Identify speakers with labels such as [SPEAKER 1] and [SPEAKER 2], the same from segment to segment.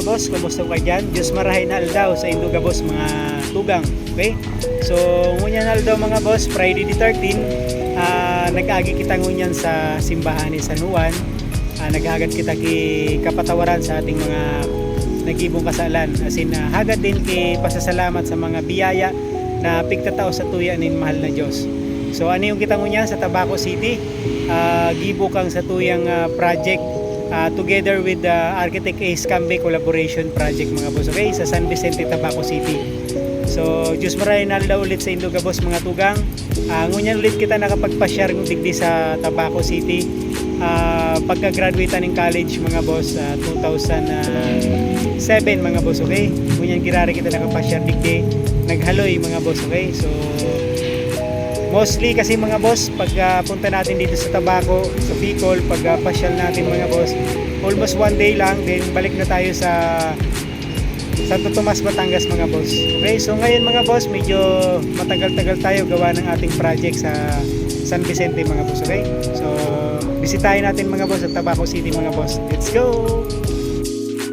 [SPEAKER 1] mga boss, kumusta kayo dyan? Diyos marahin aldaw sa Induga boss mga tugang, okay? So ngunyan aldaw mga boss, Friday the 13, ah, nag-agi kita ngunyan sa simbahan ni San Juan, Ah, naghagat kita ki kapatawaran sa ating mga nagibong kasalan. As in, ah, hagad din ki pasasalamat sa mga biyaya na pigtatao sa tuya nin mahal na Diyos. So ano yung kita ngunyan sa Tabaco City? Ah, gibo sa tuyang ah, project ah, together with the Architect Ace Cambe Collaboration Project mga boss. Okay, sa San Vicente, Tabaco City. So, Diyos maray na ulit sa Indoga boss mga tugang. Ah, ngunyan ulit kita nakapagpa-share ng digdi sa Tabaco City. Ah, pagka-graduate ng college mga boss, ah, 2007 mga boss, okay? Ngunyan girari kita nakapashare digdi. Naghaloy mga boss, okay? So, Mostly kasi mga boss, pag ah, punta natin dito sa Tabaco, sa Bicol, pag ah, pasyal natin mga boss, almost one day lang, then balik na tayo sa Santo Tomas, Batangas mga boss. Okay, so ngayon mga boss, medyo matagal-tagal tayo gawa ng ating project sa San Vicente mga boss, okay? So, bisitahin natin mga boss sa Tabaco City mga boss. Let's go!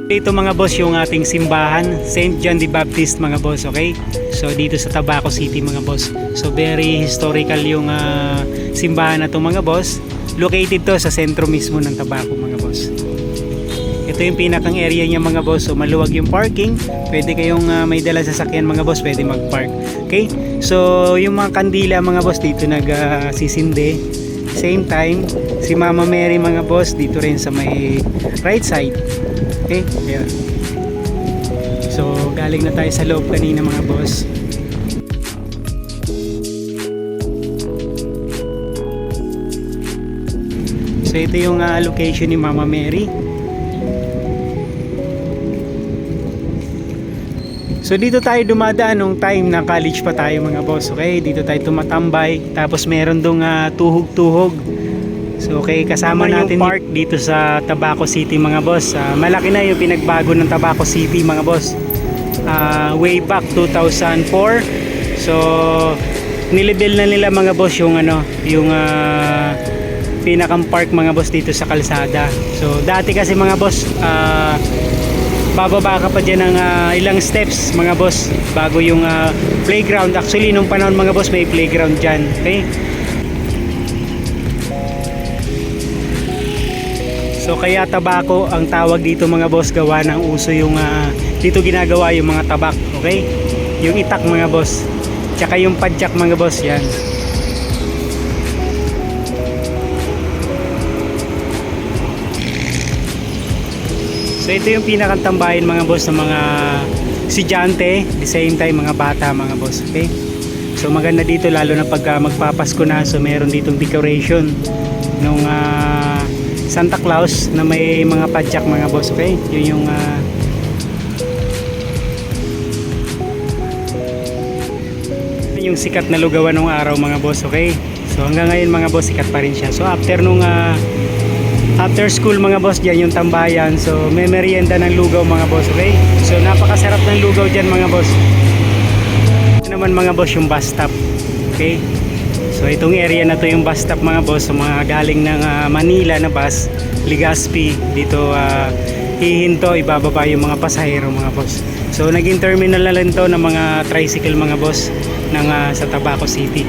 [SPEAKER 1] Dito mga boss yung ating simbahan, St. John the Baptist mga boss, okay? So dito sa Tabaco City mga boss. So very historical yung ah, simbahan na to mga boss. Located to sa sentro mismo ng Tabaco mga boss. Ito yung pinakang area niya mga boss. So maluwag yung parking. Pwede kayong ah, may dala sasakyan mga boss, pwede mag-park. Okay? So yung mga kandila mga boss dito nag-sisinde. Same time, si Mama Mary mga boss dito rin sa may right side. Okay? Ayan. So, galing na tayo sa loob kanina mga boss. So, ito yung ah, location ni Mama Mary. So, dito tayo dumadaan nung time na college pa tayo mga boss. Okay? Dito tayo tumatambay. Tapos, meron dong ah, tuhog-tuhog. So okay, kasama natin yung park dito sa Tabaco City mga boss. Ah, malaki na yung pinagbago ng Tabaco City mga boss. Ah, way back 2004. So nilevel na nila mga boss yung ano, yung ah, pinakang park mga boss dito sa kalsada. So dati kasi mga boss, ah, bababa ka pa dyan ng ah, ilang steps mga boss bago yung ah, playground. Actually nung panahon mga boss may playground dyan. Okay? So kaya tabako ang tawag dito mga boss gawa ng uso yung ah, dito ginagawa yung mga tabak, okay? Yung itak mga boss. Tsaka yung padyak mga boss, yan. So ito yung pinakang tambahin mga boss ng mga estudyante, the same time mga bata mga boss, okay? So maganda dito lalo na pagka magpapasko na so meron ditong decoration nung ah, Santa Claus na may mga padyak mga boss, okay? Yun yung yun yung sikat na lugawan ng araw mga boss, okay? So hanggang ngayon mga boss, sikat pa rin siya. So after nung ah, after school mga boss, dyan yung tambayan. So may merienda ng lugaw mga boss, okay? So napakasarap ng lugaw dyan mga boss. Ito naman mga boss yung bus stop, okay? So itong area na to yung bus stop mga boss, so mga galing ng ah, Manila na bus, Legazpi, dito ah, hihinto, ibababa yung mga pasahero mga boss. So naging terminal na lang to ng mga tricycle mga boss ng ah, sa Tabaco City.